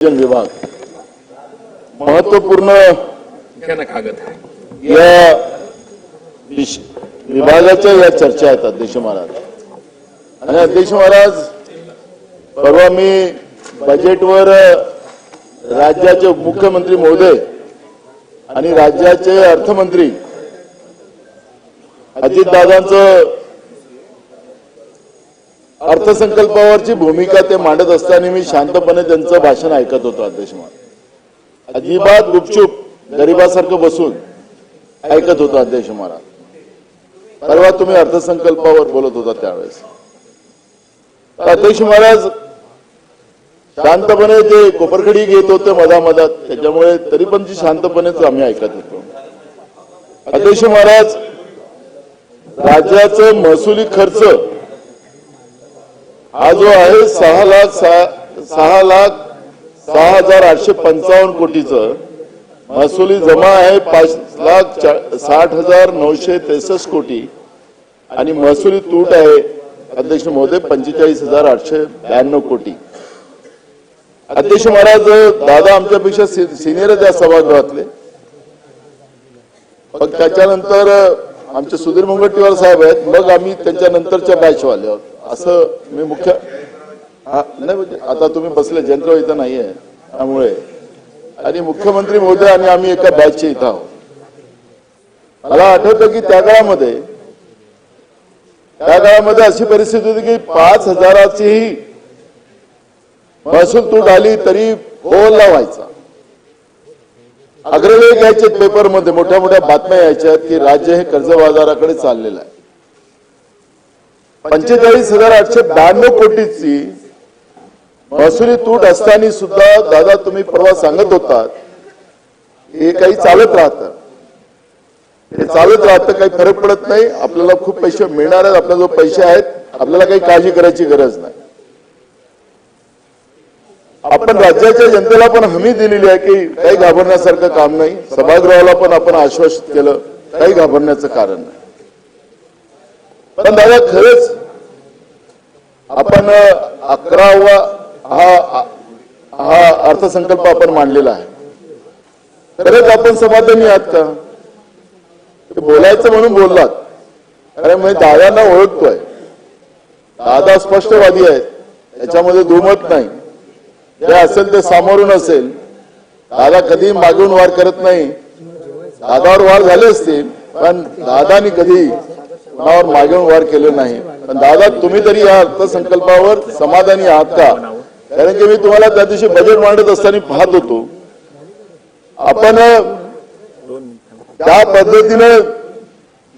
विभाग. महत्त्वपूर्ण या विभागाच्या या चर्चा आहेत अध्यक्ष महाराज. आणि अध्यक्ष महाराज परवा मी बजेटवर राज्याचे मुख्यमंत्री महोदय आणि राज्याचे अर्थमंत्री अजितदादांचं अर्थसंकल्पावरची भूमिका ते मांडत असताना मी शांतपणे त्यांचं भाषण ऐकत होतो अध्यक्ष महाराज अजिबात गुपचूप गरिबासारखं बसून ऐकत होतो अध्यक्ष महाराज. परवा तुम्ही अर्थसंकल्पावर बोलत होता त्यावेळेस. अध्यक्ष महाराज शांतपणे ते कोपरखडी घेत होते मधा मधात त्याच्यामुळे तरी पण ती शांतपणेच आम्ही ऐकत होतो. अध्यक्ष महाराज राज्याचं महसुली खर्च हा जो आहे सहा लाख सहा सहा लाख सहा हजार आठशे पंचावन्न कोटीच महसुली जमा आहे पाच लाख साठ हजार नऊशे त्रेसष्ट कोटी. आणि महसुली तूट आहे अध्यक्ष महोदय पंचेचाळीस हजार आठशे ब्याण्णव कोटी. अध्यक्ष महाराज दादा आमच्यापेक्षा सिनियर त्या सभागृहातले. मग त्याच्यानंतर आमचे सुधीर मुनगंटीवार साहेब आहेत. मग आम्ही त्यांच्या नंतरच्या बॅचवाले आहोत. असं मी मुख्य हा, नाही म्हणजे आता तुम्ही बसले जयंतराव इथं नाहीये. त्यामुळे. आणि मुख्यमंत्री महोदय आणि आम्ही एका बॅचच्या इथं आहोत. मला आठवतं की त्या काळामध्ये त्या काळामध्ये अशी परिस्थिती होती की पाच हजाराचीही महसूल तूट आली तरी होल्ला व्हायचा अग्रलेख यायचे पेपरमध्ये मोठ्या मोठ्या बातम्या यायच्या की राज्य हे कर्ज बाजाराकडे चाललेलं आहे. पंचेचाळीस हजार आठशे ब्याण्णव कोटीची महसुली तूट असताना सुद्धा दादा तुम्ही परवा सांगत होतात हे काही चालत राहतं. हे चालत राहतं काही फरक पडत नाही. आपल्याला खूप पैसे मिळणार आहेत आपल्या जो पैसे आहेत आपल्याला काही काळजी करायची गरज नाही. आपण राज्याच्या जनतेला पण हमी दिलेली आहे की काही घाबरण्यासारखं काम नाही. सभागृहाला पण आपण आश्वासित केलं काही घाबरण्याचं कारण नाही. पण दादा खरंच आपण अकरावा हा हा अर्थसंकल्प आपण मांडलेला आहे. खरंच आपण समाधानी आहात का? बोलायचं म्हणून बोललात. कारण मी म्हणजे दादांना ओळखतोय. दादा स्पष्टवादी आहेत. याच्यामध्ये दुमत नाही. जे असेल ते सामोरून असेल दादा कधी मागून वार करत नाही. दादावर वार झाले असतील पण दादानी कधी कोणावर मागून वार केले नाही. पण दादा तुम्ही तरी या अर्थसंकल्पावर समाधानी आहात का? कारण की मी तुम्हाला त्या दिवशी बजेट मांडत असताना पाहत होतो. आपण त्या पद्धतीने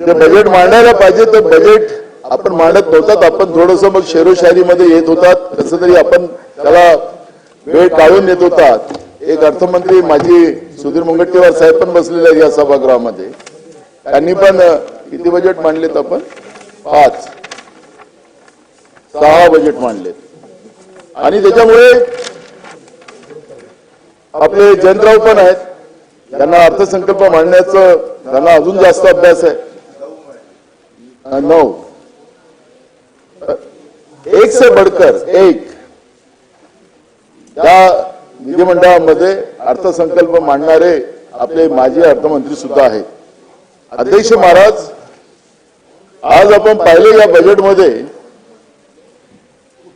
जे बजेट मांडायला पाहिजे ते बजेट आपण मांडत नव्हतात. आपण थोडस मग शेरोशायरीमध्ये येत होतात. कसं तरी आपण त्याला वेळ काढून येत होता. एक अर्थमंत्री माजी सुधीर मुनगंटीवार साहेब पण बसलेले आहेत या सभागृहामध्ये. त्यांनी पण किती बजेट मांडलेत आपण? पाच. सहा बजेट मांडलेत. आणि त्याच्यामुळे आपले जयंतराव पण आहेत. त्यांना अर्थसंकल्प मांडण्याचं त्यांना अजून जास्त अभ्यास आहे. नऊ. एक से बडकर एक. त्या विधिमंडळामध्ये अर्थसंकल्प मांडणारे आपले माजी अर्थमंत्री सुद्धा आहेत. अध्यक्ष महाराज आज आपण पाहिले या बजेटमध्ये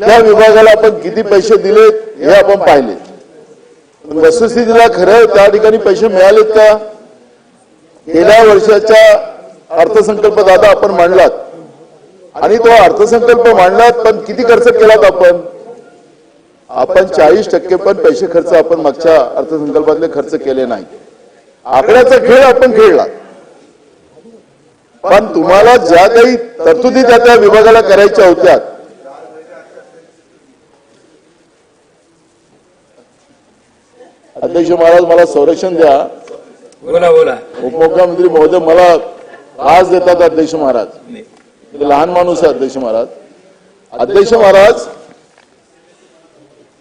त्या विभागाला आपण किती पैसे दिले हे आपण पाहिले. पण वस्तुस्थितीला खरं त्या ठिकाणी पैसे मिळालेत का? गेल्या वर्षाच्या अर्थसंकल्प दादा आपण मांडलात. आणि तो अर्थसंकल्प मांडलात पण किती खर्च केलात आपण? आपण चाळीस टक्के पण पैसे खर्च आपण मागच्या अर्थसंकल्पातले खर्च केले नाही. आकड्याचा खेळ आपण खेळला. पण तुम्हाला ज्या काही तरतुदी त्या त्या विभागाला करायच्या होत्या. अध्यक्ष महाराज मला संरक्षण द्या. बोला बोला. उपमुख्यमंत्री महोदय मला त्रास देतात अध्यक्ष महाराज. लहान माणूस आहे अध्यक्ष महाराज. अध्यक्ष महाराज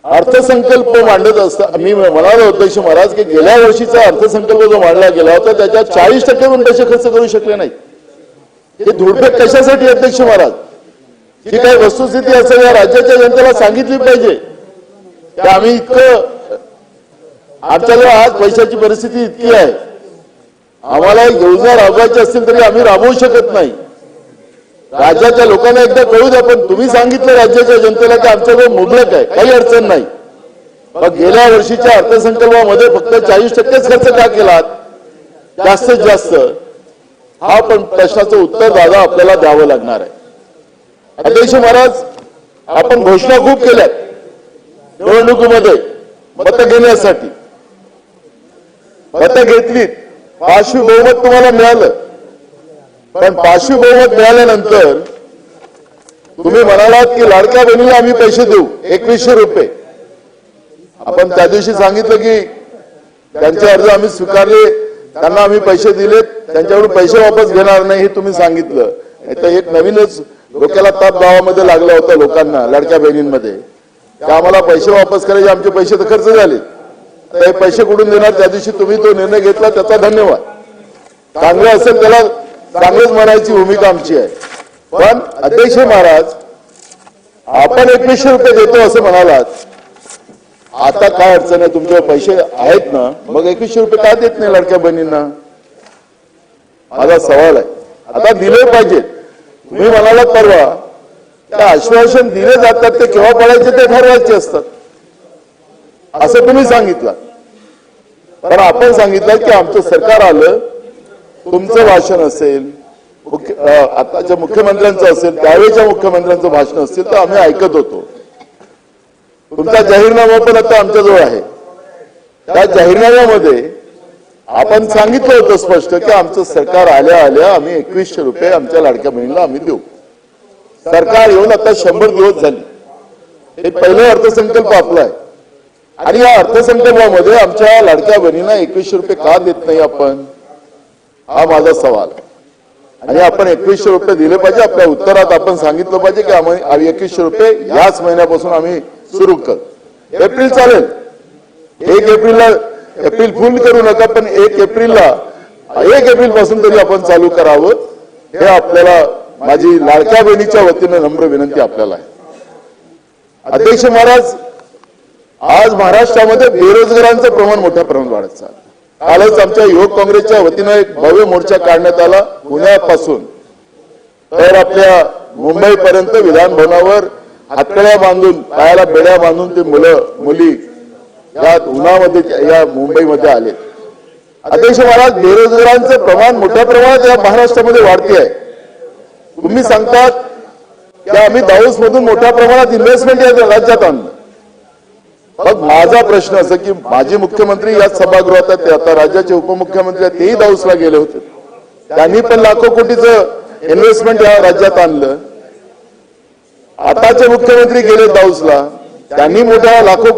अर्थसंकल्प मांडत असता मी म्हणालो अध्यक्ष महाराज की गेल्या वर्षीचा अर्थसंकल्प जो मांडला गेला होता त्याच्यात चाळीस टक्के पण पैसे खर्च करू शकले नाही. हे धुडफेक कशासाठी अध्यक्ष महाराज? ही काही वस्तुस्थिती असेल या राज्याच्या जनतेला सांगितली पाहिजे. की आम्ही इतकं आमच्याजवळ आज पैशाची परिस्थिती इतकी आहे. आम्हाला योजना राबवायची असतील तरी आम्ही राबवू शकत नाही. राज्याच्या लोकांना एकदा कळू द्या पण तुम्ही सांगितलं राज्याच्या जनतेला की आमच्याकडे मुबलक आहे काही अडचण नाही. मग गेल्या वर्षीच्या अर्थसंकल्पामध्ये फक्त चाळीस टक्केच खर्च का केलात? जास्तीत जास्त. हा पण प्रश्नाचं उत्तर दादा आपल्याला द्यावं लागणार आहे. अध्यक्ष महाराज आपण घोषणा खूप केल्यात निवडणुकीमध्ये मत घेण्यासाठी. मत घेतलीत. पाचवी बहुमत तुम्हाला मिळालं. पण पाचवी बहुमत मिळाल्यानंतर तुम्ही म्हणालात की लाडक्या बहिणीला आम्ही पैसे देऊ एकवीसशे रुपये. आपण त्या दिवशी सांगितलं की त्यांचे अर्ज आम्ही स्वीकारले त्यांना आम्ही पैसे दिले त्यांच्याकडून पैसे वापस घेणार नाही हे तुम्ही सांगितलं. तर एक नवीनच डोक्याला ताप गावामध्ये लागला होता लोकांना लाडक्या बहिणींमध्ये. की आम्हाला पैसे वापस करायचे आमचे पैसे तर खर्च झाले. तर हे पैसे कुठून देणार? त्या दिवशी तुम्ही तो निर्णय घेतला त्याचा धन्यवाद. चांगलं असेल त्याला चांगलंच म्हणायची भूमिका आमची आहे. पण अध्यक्ष महाराज आपण एकवीसशे रुपये देतो असं म्हणालात. आता काय अडचण आहे? तुमच्या पैसे आहेत ना? मग एकवीसशे रुपये का देत नाही लडक्या बहिणींना? माझा सवाल आहे. आता दिले पाहिजेत तुम्ही म्हणालात परवा त्या आश्वासन दिले जातात ते केव्हा पडायचे ते ठरवायचे असतात. असं तुम्ही सांगितलं. पण आपण सांगितलं की आमचं सरकार आलं तुमचं भाषण असेल आताच्या मुख्यमंत्र्यांचं असेल त्यावेळेच्या मुख्यमंत्र्यांचं भाषण असेल तर आम्ही ऐकत होतो. तुमचा जाहीरनामा पण आता आमच्याजवळ आहे. त्या जाहीरनाम्यामध्ये आपण सांगितलं होतं स्पष्ट की आमचं सरकार आल्या आल्या आम्ही एकवीसशे रुपये आमच्या लाडक्या बहिणीला आम्ही देऊ. सरकार येऊन आता शंभर दिवस झाले. हे पहिलं अर्थसंकल्प आपला आहे. आणि या अर्थसंकल्पामध्ये आमच्या लाडक्या बहिणींना एकवीसशे रुपये का देत नाही आपण? हा माझा सवाल. आहे. आणि आपण एकवीसशे रुपये दिले पाहिजे आपल्या उत्तरात आपण सांगितलं पाहिजे की आम्ही एकवीसशे रुपये याच महिन्यापासून आम्ही सुरू कर एप्रिल चालेल. एक एप्रिलला एप्रिल फुल करू नका पण एक एप्रिलला एक एप्रिलपासून तरी आपण चालू करावं. हे आपल्याला माझी लाडक्या बहिणीच्या वतीने नम्र विनंती आपल्याला आहे. अध्यक्ष महाराज आज महाराष्ट्रामध्ये बेरोजगारांचं प्रमाण मोठ्या प्रमाणात वाढत चाललं कालच आमच्या युवक काँग्रेसच्या वतीनं एक भव्य मोर्चा काढण्यात आला पुण्यापासून. तर आपल्या मुंबईपर्यंत विधान भवनावर हातकड्या बांधून पायाला बेड्या बांधून ते मुलं मुली या उन्हामध्ये या मुंबईमध्ये आले. अध्यक्ष महाराज बेरोजगारांचं प्रमाण मोठ्या प्रमाणात या महाराष्ट्रामध्ये वाढते आहे तुम्ही सांगतात की आम्ही दाऊस मधून मोठ्या प्रमाणात इन्व्हेस्टमेंट या राज्यात आणलं मग माझा प्रश्न असं की माजी मुख्यमंत्री याच सभागृहात ते आता राज्याचे उपमुख्यमंत्री आहेत तेही दाऊसला गेले होते. त्यांनी पण लाखो कोटीचं इन्व्हेस्टमेंट या राज्यात आणलं. आताचे मुख्यमंत्री गेले दाऊसला त्यांनी मोठ्या लाखो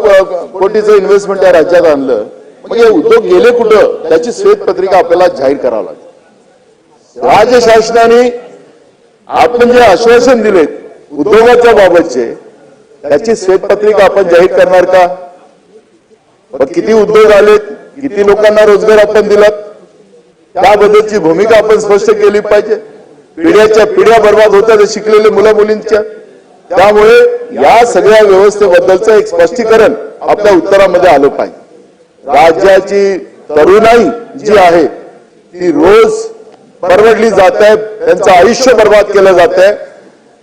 कोटीचं इन्व्हेस्टमेंट या राज्यात आणलं. मग हे उद्योग गेले कुठं? त्याची श्वेतपत्रिका आपल्याला जाहीर करावं लागेल. राज्य शासनाने आपण जे म्हणजे आश्वासन दिलेत उद्योगाच्या बाबतचे याची श्वेतपत्रिका आपण जाहीर करणार का? मग किती उद्योग आलेत किती लोकांना रोजगार आपण दिलात त्याबद्दलची भूमिका आपण स्पष्ट केली पाहिजे. पिढ्याच्या पिढ्या बर्बाद होत्या शिकलेले मुलं मुलींच्या त्यामुळे या सगळ्या व्यवस्थेबद्दलचं एक स्पष्टीकरण आपल्या उत्तरामध्ये आलं पाहिजे. राज्याची तरुणाई जी आहे ती रोज परवडली जात आहे त्यांचं आयुष्य बर्बाद केलं जात. आहे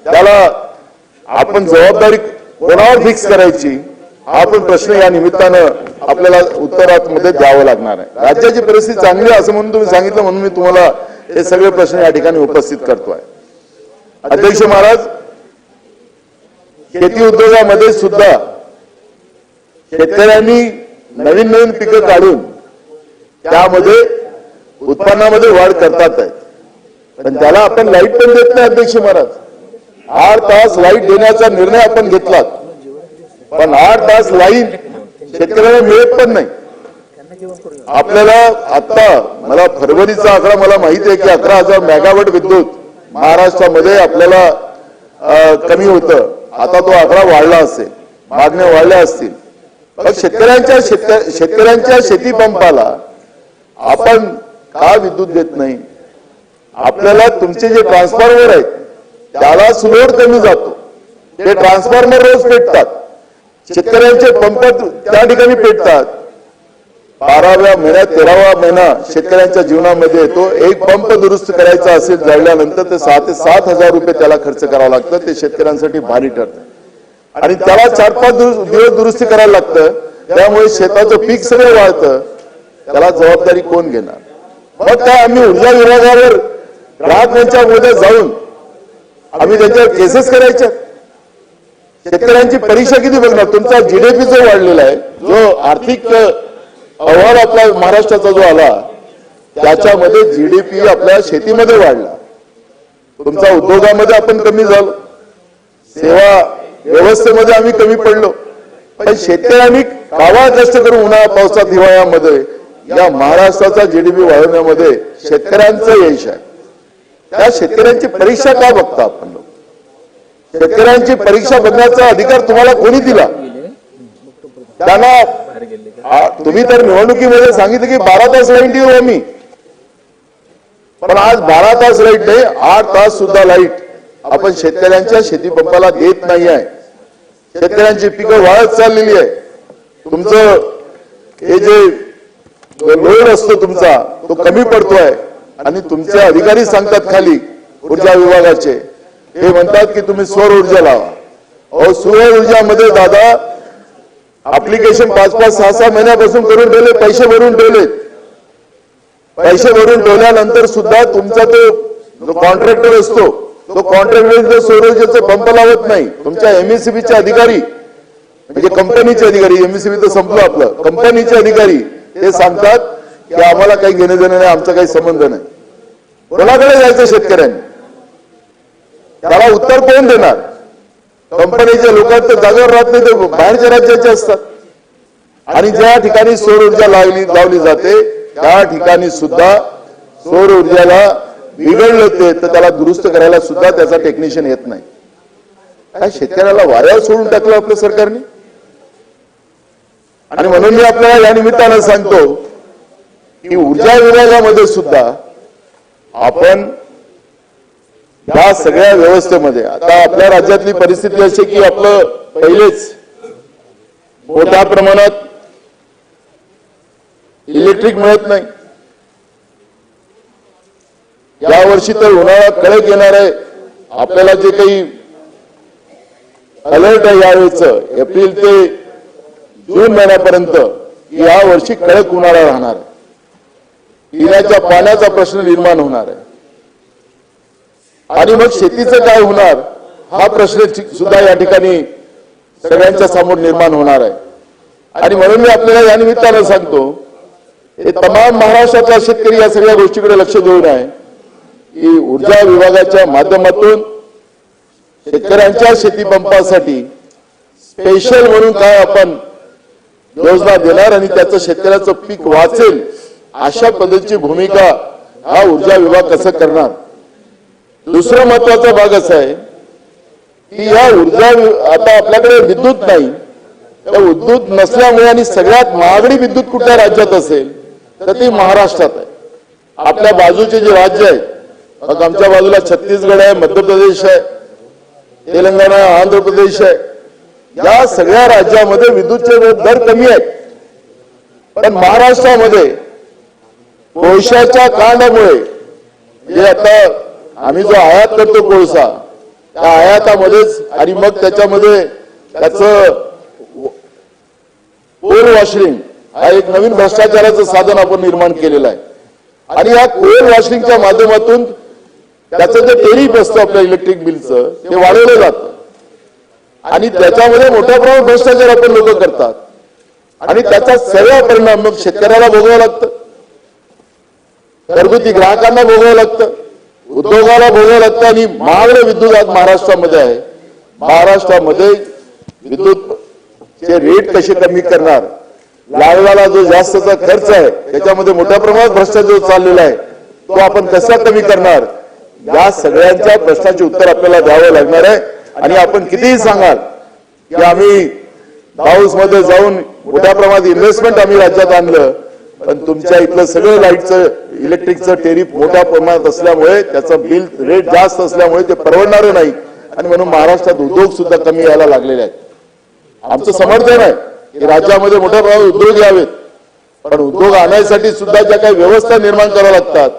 त्याला आपण जबाबदारी कोणावर फिक्स करायची हा पण प्रश्न या निमित्तानं आपल्याला उत्तरात मध्ये द्यावं लागणार आहे. राज्याची परिस्थिती चांगली आहे असं म्हणून तुम्ही सांगितलं म्हणून मी तुम्हाला हे सगळे प्रश्न या ठिकाणी उपस्थित करतोय. अध्यक्ष महाराज शेती उद्योगामध्ये सुद्धा शेतकऱ्यांनी नवीन नवीन पिकं काढून त्यामध्ये उत्पन्नामध्ये वाढ करतात पण त्याला आपण लाइट पण देत नाही अध्यक्ष महाराज. आठ तास लाइट देण्याचा निर्णय आपण घेतला पण आठ तास लाइट शेतकऱ्याला मिळत पण नाही. आपल्याला आता मला फरवरीचा आकडा मला माहिती आहे की अकरा हजार मेगावट विद्युत महाराष्ट्रामध्ये आपल्याला कमी होतं. आता तो आकडा वाढला असेल. मागण्या वाढल्या असतील. पण शेतकऱ्यांच्या शेतकऱ्यांच्या शेती पंपाला आपण का विद्युत देत नाही? आपल्याला तुमचे जे ट्रान्सफॉर्मर आहेत त्याला सुलोड कमी जातो. ते ट्रान्सफॉर्मर रोज पेटतात. शेतकऱ्यांचे पंप त्या ठिकाणी पेटतात. बाराव्या महिन्यात तेरावा महिना शेतकऱ्यांच्या जीवनामध्ये येतो एक पंप दुरुस्त करायचा असेल जळल्यानंतर ते सहा ते सात हजार रुपये त्याला खर्च करावं लागतं. ते शेतकऱ्यांसाठी भारी ठरतं. आणि त्याला चार पाच दिवस दुरुस्ती करायला लागतं. त्यामुळे शेताचं पीक सगळं वाढतं त्याला जबाबदारी कोण घेणार? मग काय आम्ही ऊर्जा विभागावर ग्राहकांच्या मध्ये जाऊन आम्ही त्यांच्यावर केसेस करायच्या शेतकऱ्यांची परीक्षा किती बघणार तुमचा जीडीपी जो वाढलेला आहे जो आर्थिक अहवाल आपला महाराष्ट्राचा जो आला त्याच्यामध्ये जीडीपी आपल्या शेतीमध्ये वाढला. तुमचा उद्योगामध्ये आपण कमी झालो. सेवा व्यवस्थेमध्ये आम्ही कमी पडलो. पण शेतकऱ्यांनी कावा कष्ट करून उन्हाळा पावसात हिवाळ्यामध्ये या महाराष्ट्राचा जीडीपी वाढवण्यामध्ये शेतकऱ्यांचं यश आहे. त्या शेतकऱ्यांची परीक्षा का बघता आपण लोक? शेतकऱ्यांची परीक्षा बघण्याचा अधिकार तुम्हाला कोणी दिला? त्यांना तुम्ही तर निवडणुकीमध्ये सांगितलं की बारा तास लाइट येऊ आम्ही. पण आज बारा तास लाइट नाही आठ तास सुद्धा लाइट आपण शेतकऱ्यांच्या शेती पंपाला देत नाही आहे. शेतकऱ्यांची पिकं वाढत चाललेली आहे. तुमचं हे जे लोड असतो तुमचा तो कमी पडतोय. आणि तुमचे अधिकारी सांगतात खाली ऊर्जा विभागाचे. हे म्हणतात की तुम्ही सौर ऊर्जा लावा. अहो सौर ऊर्जामध्ये दादा अप्लिकेशन पाच पाच सहा सहा महिन्यापासून करून ठेवले पैसे भरून ठेवले. पैसे भरून ठेवल्यानंतर सुद्धा तुमचा तो जो कॉन्ट्रॅक्टर असतो तो कॉन्ट्रॅक्टर सौर ऊर्जेचे पंप लावत नाही. तुमच्या एमएससीबीचे अधिकारी म्हणजे कंपनीचे अधिकारी एमएससीबी तर संपलं आपलं. कंपनीचे अधिकारी ते सांगतात की आम्हाला काही घेणं देणं नाही आमचा काही संबंध नाही. कोणाकडे जायचं शेतकऱ्यांनी? त्याला उत्तर कोण देणार? कंपनीच्या लोकांत जागेवर राहत नाही ते बाहेरच्या राज्याचे असतात. आणि ज्या ठिकाणी सौर ऊर्जा लावली लावली जाते त्या ठिकाणी सुद्धा सौर ऊर्जाला बिघडलं ते तर त्याला दुरुस्त करायला सुद्धा त्याचा टेक्निशियन येत नाही. काय शेतकऱ्याला वाऱ्यावर सोडून टाकलं आपल्या सरकारने? आणि म्हणून मी आपल्याला या निमित्तानं सांगतो की ऊर्जा विभागामध्ये सुद्धा आपण या सगळ्या व्यवस्थेमध्ये आता आपल्या राज्यातली परिस्थिती अशी की आपलं पहिलेच मोठ्या प्रमाणात इलेक्ट्रिक मिळत नाही. या वर्षी तर उन्हाळा कडक येणार आहे. आपल्याला जे काही अलर्ट आहे यावेळेच एप्रिल ते जून महिन्यापर्यंत या वर्षी कडक उन्हाळा राहणार आहे. पिण्याच्या पाण्याचा प्रश्न निर्माण होणार आहे. आणि मग शेतीचं काय होणार हा प्रश्न सुद्धा या ठिकाणी सगळ्यांच्या समोर निर्माण होणार आहे. आणि म्हणून मी आपल्याला या निमित्तानं सांगतो हे तमाम महाराष्ट्राचा शेतकरी या सगळ्या गोष्टीकडे लक्ष देऊन आहे की ऊर्जा विभागाच्या माध्यमातून शेतकऱ्यांच्या शेतीपंपासाठी स्पेशल म्हणून काय आपण योजना देणार आणि त्याचं शेतकऱ्याचं पीक वाचेल अशा पद्धतीची भूमिका हा ऊर्जा विभाग कसं करणार? दुसरा महत्त्वाचा भाग असा आहे की या ऊर्जा आता आपल्याकडे विद्युत नाही. तर विद्युत नसल्यामुळे आणि सगळ्यात महागडी विद्युत कुठल्या राज्यात असेल तर ती महाराष्ट्रात आहे. आपल्या बाजूचे जे राज्य आहे मग आमच्या बाजूला छत्तीसगड आहे मध्य प्रदेश आहे तेलंगणा आंध्र प्रदेश आहे. या सगळ्या राज्यामध्ये विद्युतचे दर कमी आहेत. पण महाराष्ट्रामध्ये कोळशाच्या कांडामुळे. जे आता आम्ही जो आयात करतो कोळसा त्या आयातामध्येच आणि मग त्याच्यामध्ये त्याच कोल वॉशिंग हा एक नवीन भ्रष्टाचाराचं साधन आपण निर्माण केलेलं आहे. आणि या कोल वॉशिंगच्या माध्यमातून त्याचं जे टेरिफ असतं आपल्या इलेक्ट्रिक बिलचं ते वाढवलं जातं. आणि त्याच्यामध्ये मोठ्या प्रमाणात भ्रष्टाचार आपण लोक करतात. आणि त्याचा सगळा परिणाम मग शेतकऱ्याला भोगावा लागतं. घरगुती ग्राहकांना भोगावं लागतं. उद्योगाला भोगावं लागतं आणि महागडे विद्युत आज महाराष्ट्रामध्ये आहे. महाराष्ट्रामध्ये विद्युत चे रेट कसे कमी करणार? लागलेला जो जास्तचा खर्च आहे त्याच्यामध्ये मोठ्या प्रमाणात भ्रष्टाचार चाललेला आहे तो आपण कसा कमी करणार? या सगळ्यांच्या प्रश्नाचे उत्तर आपल्याला द्यावं लागणार आहे. आणि आपण कितीही सांगाल की आम्ही हाऊसमध्ये जाऊन मोठ्या प्रमाणात इन्व्हेस्टमेंट आम्ही राज्यात आणलं पण तुमच्या इथलं सगळं लाईटचं इलेक्ट्रिकचं टेरिफ मोठ्या प्रमाणात असल्यामुळे त्याचं बिल रेट जास्त असल्यामुळे ते परवडणारं नाही. आणि म्हणून महाराष्ट्रात उद्योग सुद्धा कमी यायला लागलेले आहेत. आमचं समर्थन आहे की राज्यामध्ये मोठ्या प्रमाणात उद्योग यावेत. पण उद्योग आणण्यासाठी सुद्धा ज्या काही व्यवस्था निर्माण कराव्या लागतात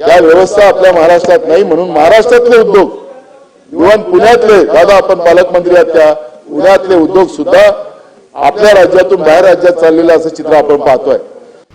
त्या व्यवस्था आपल्या महाराष्ट्रात नाही म्हणून महाराष्ट्रातले उद्योग इव्हन पुण्यातले दादा आपण पालकमंत्री आहात त्या पुण्यातले उद्योग सुद्धा आपल्या राज्यातून बाहेर राज्यात चाललेलं असं चित्र आपण पाहतोय.